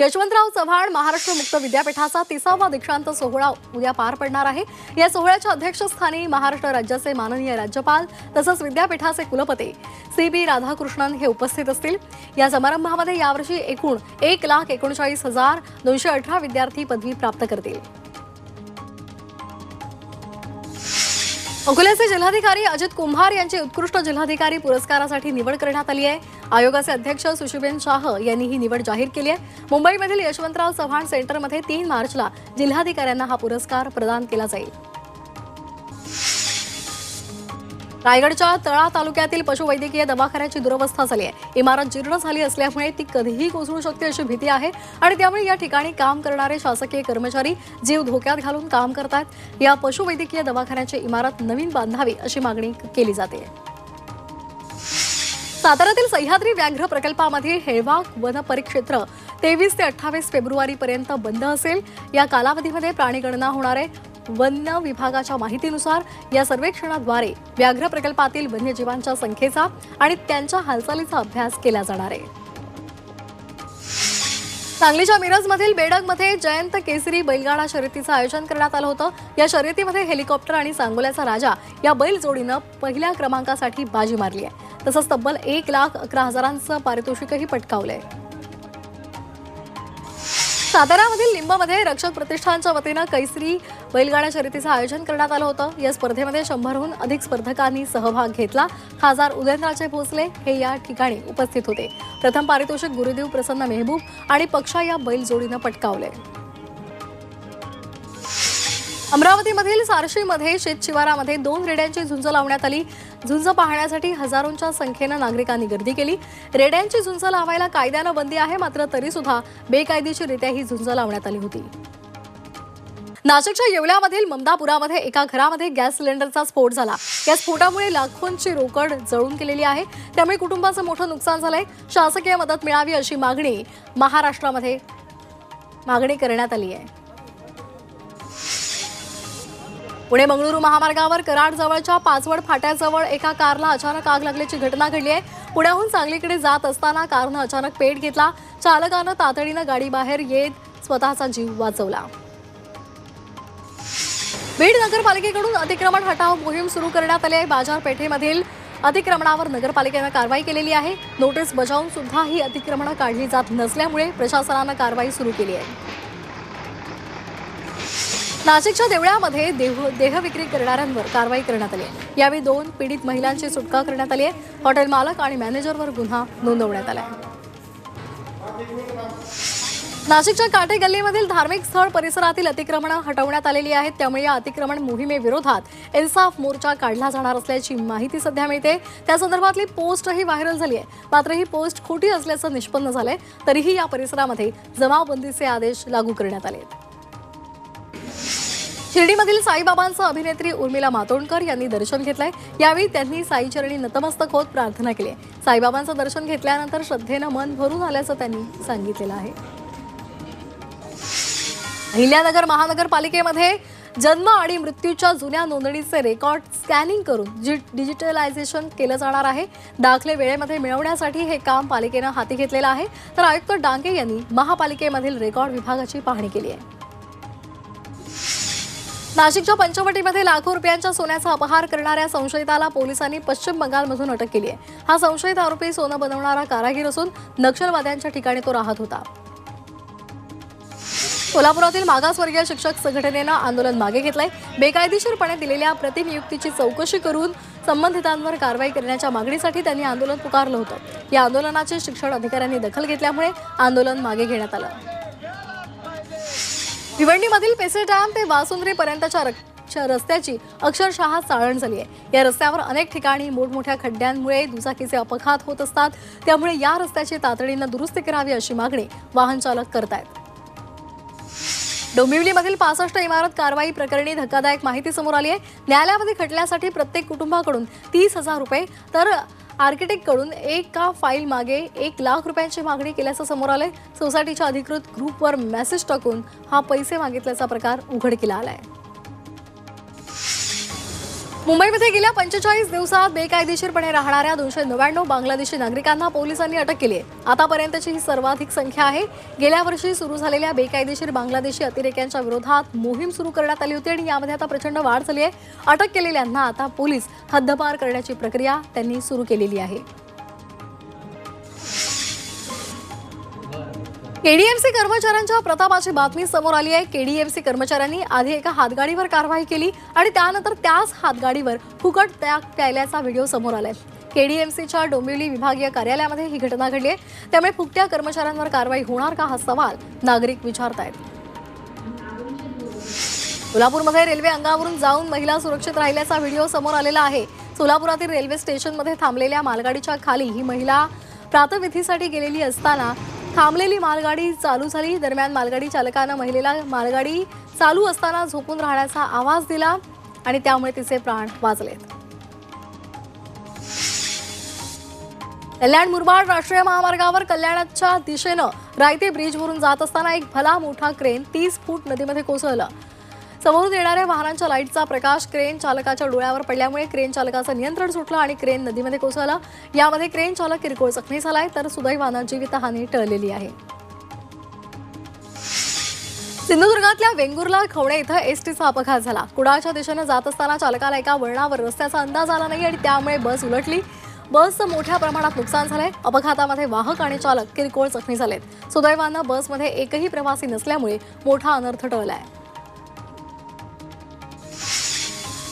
यशवंतराव चव्हाण महाराष्ट्र मुक्त विद्यापीठाचा तिसावा दीक्षांत सोहळा उद्या पार पडणार आहे. या सोहळ्याच्या अध्यक्षस्थानी महाराष्ट्र राज्याचे माननीय राज्यपाल तसंच विद्यापीठाचे कुलपती सी बी राधाकृष्णन हे उपस्थित असतील. या समारंभामध्ये यावर्षी एकूण एक लाख एकोणचाळीस हजार दोनशे अठरा विद्यार्थी पदवी प्राप्त करतील. अकोल्याचे जिल्हाधिकारी अजित कुंभार यांची उत्कृष्ट जिल्हाधिकारी पुरस्कारासाठी निवड करण्यात आली आहे. आयोगाचे अध्यक्ष सुशीबेन शाह यांनी ही निवड जाहीर केली आहे. मुंबईमधील यशवंतराव चव्हाण सेंटरमध्ये तीन मार्चला जिल्हाधिकाऱ्यांना हा पुरस्कार प्रदान केला जाईल. रायगडच्या तळा तालुक्यातील पशुवैद्यकीय दवाखान्याची दुरवस्था झाली आहे. इमारत जीर्ण झाली असल्यामुळे ती कधीही कोसळू शकते अशी भीती आहे आणि त्यामुळे या ठिकाणी काम करणारे शासकीय कर्मचारी जीव धोक्यात घालून काम करतात. या पशुवैद्यकीय दवाखान्याची इमारत नवीन बांधावी अशी मागणी केली जाते. साताऱ्यातील सह्याद्री व्याघ्र प्रकल्पामध्ये हेळवाग वन परिक्षेत्र तेवीस ते अठ्ठावीस फेब्रुवारी पर्यंत बंद असेल. या कालावधीमध्ये प्राणीगणना होणार आहे. वन्य विभागाच्या माहितीनुसार या सर्वेक्षणाद्वारे व्याघ्र प्रकल्पातील वन्यजीवांच्या संख्येचा आणि त्यांच्या हालचालीचा अभ्यास केला जाणार आहे. सांगलीच्या मिरजमधील बेडगमध्ये जयंत केसरी बैलगाडा शर्यतीचं आयोजन करण्यात आलं होतं. या शर्यतीमध्ये हेलिकॉप्टर आणि सांगोल्याचा राजा या बैल जोडीनं पहिल्या क्रमांकासाठी बाजी मारली आहे. तसंच तब्बल एक लाख अकरा हजारांचं पारितोषिकही पटकावलंय. साताऱ्यामधील लिंबमध्ये रक्षक प्रतिष्ठानच्या वतीनं कैसरी बैलगाडा शर्यतीचं आयोजन करण्यात आलं होतं. या स्पर्धेमध्ये शंभरहून अधिक स्पर्धकांनी सहभाग घेतला. खासदार उदयनराजे भोसले हे या ठिकाणी उपस्थित होते. प्रथम पारितोषिक गुरुदेव प्रसन्न मेहबूब आणि पक्षा या बैल जोडीनं पटकावले. अमरावतीमधील सारशीमध्ये शेत शिवारामध्ये दोन रेड्यांची झुंज लावण्यात आली. झुंज पाहण्यासाठी हजारोंच्या संख्येनं नागरिकांनी गर्दी केली. रेड्यांची झुंज लावायला कायद्यानं बंदी आहे मात्र तरी सुद्धा बेकायदेशीररित्या ही झुंज लावण्यात आली होती. नाशिकच्या येवल्यामधील ममदापुरामध्ये एका घरामध्ये गॅस सिलेंडरचा स्फोट झाला. या स्फोटामुळे लाखोंची रोकड जळून गेलेली आहे. त्यामुळे कुटुंबाचं मोठं नुकसान झालंय. शासकीय मदत मिळावी अशी मागणी महाराष्ट्रामध्ये मागणी करण्यात आली आहे. पुणे मंगळुरू महामार्गावर कराड जवळच्या पाचवड फाट्याजवळ एका कारला अचानक आग लागल्याची घटना घडली आहे. पुण्याहून सांगलीकडे जात असताना कारनं अचानक पेट घेतला. चालकानं तातडीनं गाडी बाहेर येत स्वतःचा जीव वाचवला. बीड नगरपालिकेकडून अतिक्रमण हटाव मोहीम सुरू करण्यात आली आहे. बाजारपेठेमधील अतिक्रमणावर नगरपालिकेनं कारवाई केलेली आहे. नोटीस बजावून सुद्धा ही अतिक्रमणं काढली जात नसल्यामुळे प्रशासनानं कारवाई सुरू केली आहे. नाशिकच्या देवळ्यामध्ये देह देहविक्री करणाऱ्यांवर कारवाई करण्यात आली आहे. यावेळी दोन पीडित महिलांची सुटका करण्यात आली आहे. हॉटेल मालक आणि मॅनेजरवर गुन्हा नोंदवण्यात आला आहे. नाशिकच्या काटे गल्लीमधील धार्मिक स्थळ परिसरातील अतिक्रमणं हटवण्यात आलेली आहेत. त्यामुळे या अतिक्रमण मोहिमेविरोधात इन्साफ मोर्चा काढला जाणार असल्याची माहिती सध्या मिळते. त्या संदर्भातली पोस्टही व्हायरल झाली आहे. मात्र ही पोस्ट खोटी असल्याचं निष्पन्न झालंय. तरीही या परिसरामध्ये जमावबंदीचे आदेश लागू करण्यात आले आहेत. शिर्डीमधील साईबाबांचं अभिनेत्री उर्मिला मातोंडकर यांनी दर्शन घेतलंय. यावेळी त्यांनी साईचरणी नतमस्तक होत प्रार्थना केली आहे. साईबाबांचं दर्शन घेतल्यानंतर श्रद्धेनं मन भरून आल्याचं त्यांनी सांगितलेलं आहे. अहिल्यानगर महानगरपालिकेमध्ये जन्म आणि मृत्यूच्या जुन्या नोंदणीचे रेकॉर्ड स्कॅनिंग करून जी डिजिटलायझेशन केलं जाणार आहे. दाखले वेळेमध्ये मिळवण्यासाठी हे काम पालिकेनं हाती घेतलेलं आहे. तर आयुक्त डांगे यांनी महापालिकेमधील रेकॉर्ड विभागाची पाहणी केली आहे. नाशिकच्या पंचवटीमध्ये लाखो रुपयांच्या सोन्याचा अपहार करणाऱ्या संशयिताला पोलिसांनी पश्चिम बंगालमधून अटक केली आहे. हा संशयित आरोपी सोनं बनवणारा कारागीर असून नक्षलवाद्यांच्या ठिकाणी तो राहत होता. कोल्हापुरातील मागासवर्गीय शिक्षक संघटनेनं आंदोलन मागे घेतलंय. बेकायदेशीरपणे दिलेल्या प्रतिनियुक्तीची चौकशी करून संबंधितांवर कारवाई करण्याच्या मागणीसाठी त्यांनी आंदोलन पुकारलं होतं. या आंदोलनाची शिक्षण अधिकाऱ्यांनी दखल घेतल्यामुळे आंदोलन मागे घेण्यात आलं. भिवंडीमधील पेसे डॅम ते वासुंद्री पर्यंतच्या रक- रस्त्याची अक्षरशः चाळण झाली आहे या रस्त्यावर अनेक ठिकाणी मोठमोठ्या खड्ड्यांमुळे दुचाकीचे अपघात होत असतात. त्यामुळे या रस्त्याची तातडीनं दुरुस्ती करावी अशी मागणी वाहन चालक करतायत. डोंबिवलीमधील पासष्ट इमारत कारवाई प्रकरणी धक्कादायक माहिती समोर आली आहे. न्यायालयामध्ये खटल्यासाठी प्रत्येक कुटुंबाकडून तीस हजार रुपये तर आर्किटेक्टकडून एका फाईल मागे एक लाख रुपयांची मागणी केल्याचं समोर आलंय. सोसायटीच्या अधिकृत ग्रुपवर मेसेज टाकून हा पैसे मागितल्याचा प्रकार उघडकीला आलाय. मुंबईमध्ये गेल्या पंचेचाळीस दिवसात बेकायदेशीरपणे राहणाऱ्या दोनशे नव्याण्णव बांगलादेशी नागरिकांना पोलिसांनी अटक केली आहे. आतापर्यंतची ही सर्वाधिक संख्या आहे. गेल्या वर्षी सुरू झालेल्या बेकायदेशीर बांगलादेशी अतिरेक्यांच्या विरोधात मोहीम सुरू करण्यात आली होती आणि यामध्ये आता प्रचंड वाढ झाली आहे. अटक केलेल्यांना आता पोलीस हद्दपार करण्याची प्रक्रिया त्यांनी सुरू केलेली आहे. केडीएमसी कर्मचाऱ्यांच्या प्रतापाची बातमी समोर आली आहे. केडीएमसी कर्मचाऱ्यांनी आधी एका हातगाडीवर कारवाई केली आणि त्यानंतर त्याच हातगाडीवर फुकट त्याग प्यायल्याचा व्हिडिओ समोर आलाय. केडीएमसीच्या डोंबिवली विभागीय कार्यालयामध्ये ही घटना घडली आहे. त्यामुळे फुकट्या कर्मचाऱ्यांवर कारवाई होणार का हा सवाल नागरिक विचारतायत. सोलापूरमध्ये रेल्वे अंगावरून जाऊन महिला सुरक्षित राहिल्याचा व्हिडिओ समोर आलेला आहे. सोलापुरातील रेल्वे स्टेशनमध्ये थांबलेल्या मालगाडीच्या खाली ही महिला प्रातविधीसाठी गेलेली असताना थांबलेली मालगाडी चालू झाली. दरम्यान मालगाडी चालकानं महिलेला मालगाडी चालू असताना झोपून राहण्याचा आवाज दिला आणि त्यामुळे तिचे प्राण वाचलेत. कल्याण मुरबाड राष्ट्रीय महामार्गावर कल्याणाच्या दिशेनं रायते ब्रिजवरून जात असताना एक भला मोठा क्रेन तीस फूट नदीमध्ये कोसळलं. समोरून येणाऱ्या वाहनांच्या लाईटचा प्रकाश क्रेन चालकाच्या डोळ्यावर पडल्यामुळे क्रेन चालकाचं नियंत्रण सुटलं आणि क्रेन नदीमध्ये कोसळला. यामध्ये क्रेन चालक किरकोळ जखमी झालाय तर सुदैवानं जीवितहानी टळलेली आहे. सिंधुदुर्गातल्या वेंगुर्ला खवणे इथं एसटीचा अपघात झाला. कुडाळच्या दिशेनं जात असताना चालकाला एका वळणावर रस्त्याचा अंदाज आला नाही आणि त्यामुळे बस उलटली. बसचं मोठ्या प्रमाणात नुकसान झालंय. अपघातामध्ये वाहक आणि चालक किरकोळ जखमी झालेत. सुदैवानं बसमध्ये एकही प्रवासी नसल्यामुळे मोठा अनर्थ टळलाय.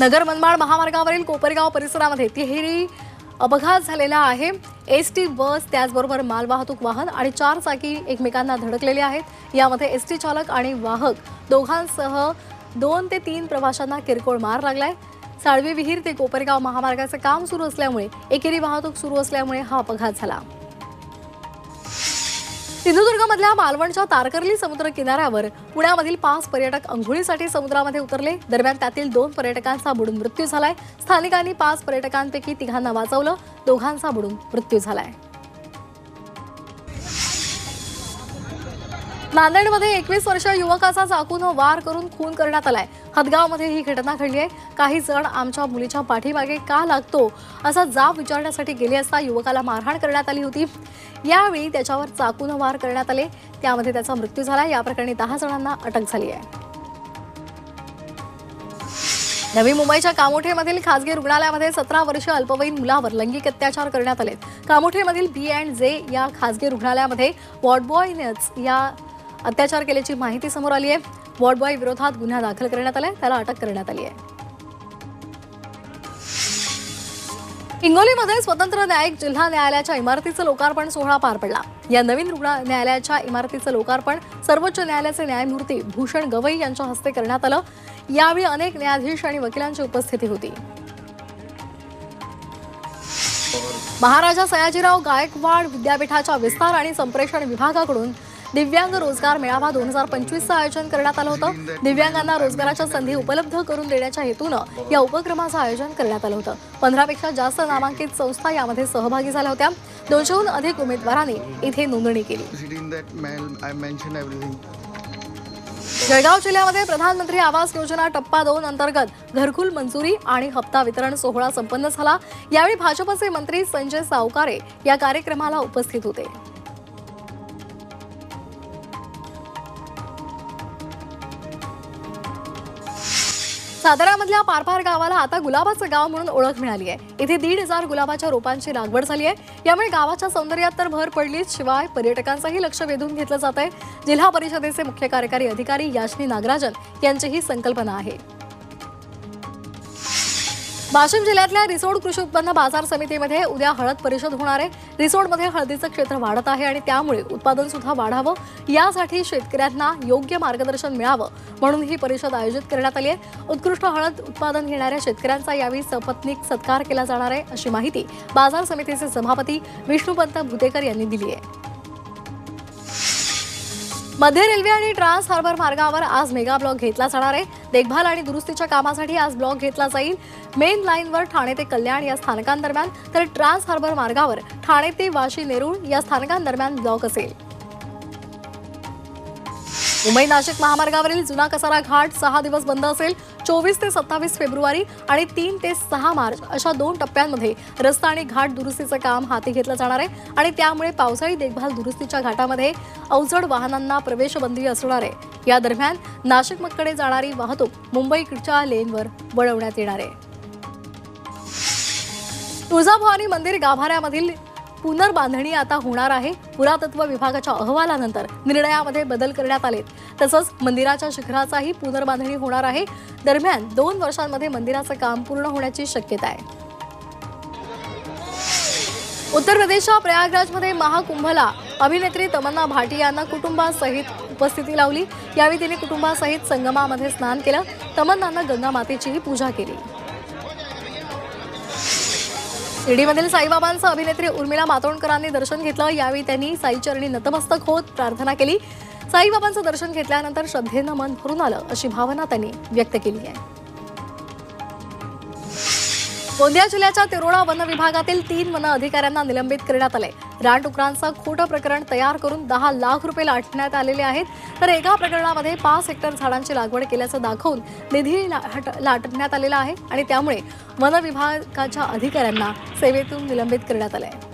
नगर मनमाड महामार्गावरील कोपरगाव परिसरामध्ये तिहेरी अपघात झालेला आहे. एस टी बस त्याचबरोबर मालवाहतूक वाहन आणि चार चाकी एकमेकांना धडकलेले आहेत. यामध्ये एस टी चालक आणि वाहक दोघांसह दोन ते तीन प्रवाशांना किरकोळ मार लागलाय. साळवी विहीर ते कोपरगाव महामार्गाचं काम सुरू असल्यामुळे एकेरी वाहतूक सुरू असल्यामुळे हा अपघात झाला. सिंधुदुर्गमधल्या मालवणच्या तारकर्ली समुद्र किनाऱ्यावर पुण्यामधील पाच पर्यटक अंघोळीसाठी समुद्रामध्ये उतरले. दरम्यान त्यातील दोन पर्यटकांचा बुडून मृत्यू झालाय. स्थानिकांनी पाच पर्यटकांपैकी तिघांना वाचवलं. दोघांचा बुडून मृत्यू झालाय. नांदेडमध्ये एकवीस वर्ष युवकाचा चाकून वार करून खून करण्यात आलाय. हदगावमध्ये ही घटना घडली आहे. काही जण आमच्या मुलीच्या पाठीमागे का लागतो असा जाब विचारण्यासाठी गेले असता युवकाला मारहाण करण्यात आली होती. यावेळी त्याच्यावर चाकून वार करण्यात आले. त्यामध्ये त्याचा मृत्यू झाला. या प्रकरणी दहा जणांना अटक झाली आहे. नवी मुंबईच्या कामोठेमधील खासगी रुग्णालयामध्ये सतरा वर्ष अल्पवयीन मुलावर लैंगिक अत्याचार करण्यात आले कामोठेमधील बी अँड जे या खासगी रुग्णालयामध्ये वॉर्डबॉयनेच या अत्याचार केल्याची माहिती समोर आली आहे. वॉर्डबॉय विरोधात गुन्हा दाखल करण्यात आलाय त्याला अटक करण्यात आली आहे. हिंगोलीमध्ये स्वतंत्र न्यायिक जिल्हा न्यायालयाच्या इमारतीचं लोकार्पण सोहळा पार पडला. या नवीन रुग्ण न्यायालयाच्या इमारतीचं लोकार्पण सर्वोच्च न्यायालयाचे न्यायमूर्ती भूषण गवई यांच्या हस्ते करण्यात आलं. यावेळी अनेक न्यायाधीश आणि वकिलांची उपस्थिती होती. महाराजा सयाजीराव गायकवाड विद्यापीठाच्या विस्तार आणि संप्रेषण विभागाकडून दिव्यांग रोजगार मेळावा दोन हजार पंचवीसचं आयोजन करण्यात आलं होतं. दिव्यांगांना रोजगाराच्या संधी उपलब्ध करून देण्याच्या हेतूनं या उपक्रमाचं आयोजन करण्यात आलं होतं. पंधरापेक्षा जास्त नामांकित संस्था यामध्ये सहभागी झाल्या होत्या. दोनशेहून अधिक उमेदवारांनी इथे नोंदणी केली. जळगाव जिल्ह्यामध्ये प्रधानमंत्री आवास योजना टप्पा दोन अंतर्गत घरकुल मंजुरी आणि हप्ता वितरण सोहळा संपन्न झाला. यावेळी भाजपचे मंत्री संजय सावकारे या कार्यक्रमाला उपस्थित होते. साताऱ्यामधल्या पारपार गावाला आता गुलाबाचं गाव म्हणून ओळख मिळाली आहे. इथे दीड हजार गुलाबाच्या रोपांची लागवड झाली आहे. यामुळे गावाच्या सौंदर्यात तर भर पडलीच शिवाय पर्यटकांचंही लक्ष वेधून घेतलं जात आहे जिल्हा परिषदेचे मुख्य कार्यकारी अधिकारी याशनी नागराजन यांची ही संकल्पना आहे. वाशिम जिल्ह्यातल्या रिसोड कृषी उत्पन्न बाजार समितीमध्ये उद्या हळद परिषद होणार आहे. रिसोडमध्ये हळदीचं क्षेत्र वाढत आहे आणि त्यामुळे उत्पादन सुद्धा वाढावं. यासाठी शेतकऱ्यांना योग्य मार्गदर्शन मिळावं म्हणून ही परिषद आयोजित करण्यात आली आहे. उत्कृष्ट हळद उत्पादन घेणाऱ्या शेतकऱ्यांचा यावेळी सपत्नीक सत्कार केला जाणार आहे अशी माहिती बाजार समितीचे सभापती विष्णुपंत भुतेकर यांनी दिली आहे. मध्य रेल्वे आणि ट्रान्स हार्बर मार्गावर आज मेगा ब्लॉक घेतला जाणार आहे. देखभाल आणि दुरुस्तीच्या कामासाठी आज ब्लॉक घेतला जाईल. मेन लाईनवर ठाणे ते कल्याण या स्थानकांदरम्यान तर ट्रान्स हार्बर मार्गावर ठाणे ते वाशी नेरूळ या स्थानकांदरम्यान ब्लॉक असेल. मुंबई नाशिक महामार्गावरील जुना कसारा घाट सहा दिवस बंद असेल. चोवीस ते सत्तावीस फेब्रुवारी आणि तीन ते सहा मार्च अशा दोन टप्प्यांमध्ये रस्ता आणि घाट दुरुस्तीचं काम हाती घेतलं जाणार आहे आणि त्यामुळे पावसाळी देखभाल दुरुस्तीच्या घाटामध्ये अवजड वाहनांना प्रवेशबंदी असणार आहे. या दरम्यान नाशिककडे जाणारी वाहतूक मुंबईकडच्या लेनवर वळवण्यात येणार आहे. तुळजाभवानी मंदिर गाभाऱ्यामधील पुनर्बांधणी आता होणार आहे. पुरातत्व विभागाच्या अहवालानंतर निर्णयामध्ये बदल करण्यात आलेत. तसंच मंदिराच्या शिखराचाही पुनर्बांधणी होणार आहे. दरम्यान दोन वर्षांमध्ये मंदिराचं काम पूर्ण होण्याची शक्यता आहे. उत्तर प्रदेशच्या प्रयागराजमध्ये महाकुंभला अभिनेत्री तमन्ना भाटियानं कुटुंबासहित उपस्थिती लावली. यावेळी तिने कुटुंबासहित संगमामध्ये स्नान केलं. तमन्नानं गंगा मातेचीही पूजा केली. शिर्डीमधील साईबाबांचं अभिनेत्री उर्मिला मातोंडकरांनी दर्शन घेतलं. यावेळी त्यांनी साईचरणी नतमस्तक होत प्रार्थना केली. साईबाबांचं दर्शन घेतल्यानंतर श्रद्धेनं मन भरून आलं अशी भावना त्यांनी व्यक्त केली आहे. गोंदिया जिल्ह्याच्या तिरोडा वन विभागातील तीन वन अधिकाऱ्यांना निलंबित करण्यात आले. रानडुकरांचं खोटं प्रकरण तयार करून दहा लाख रुपये लाटण्यात आलेले आहेत. तर एका प्रकरणामध्ये पाच हेक्टर झाडांची लागवड केल्याचं दाखवून निधी लाटण्यात आलेला आहे आणि त्यामुळे वन विभागाच्या अधिकाऱ्यांना सेवेतून निलंबित करण्यात आलं आहे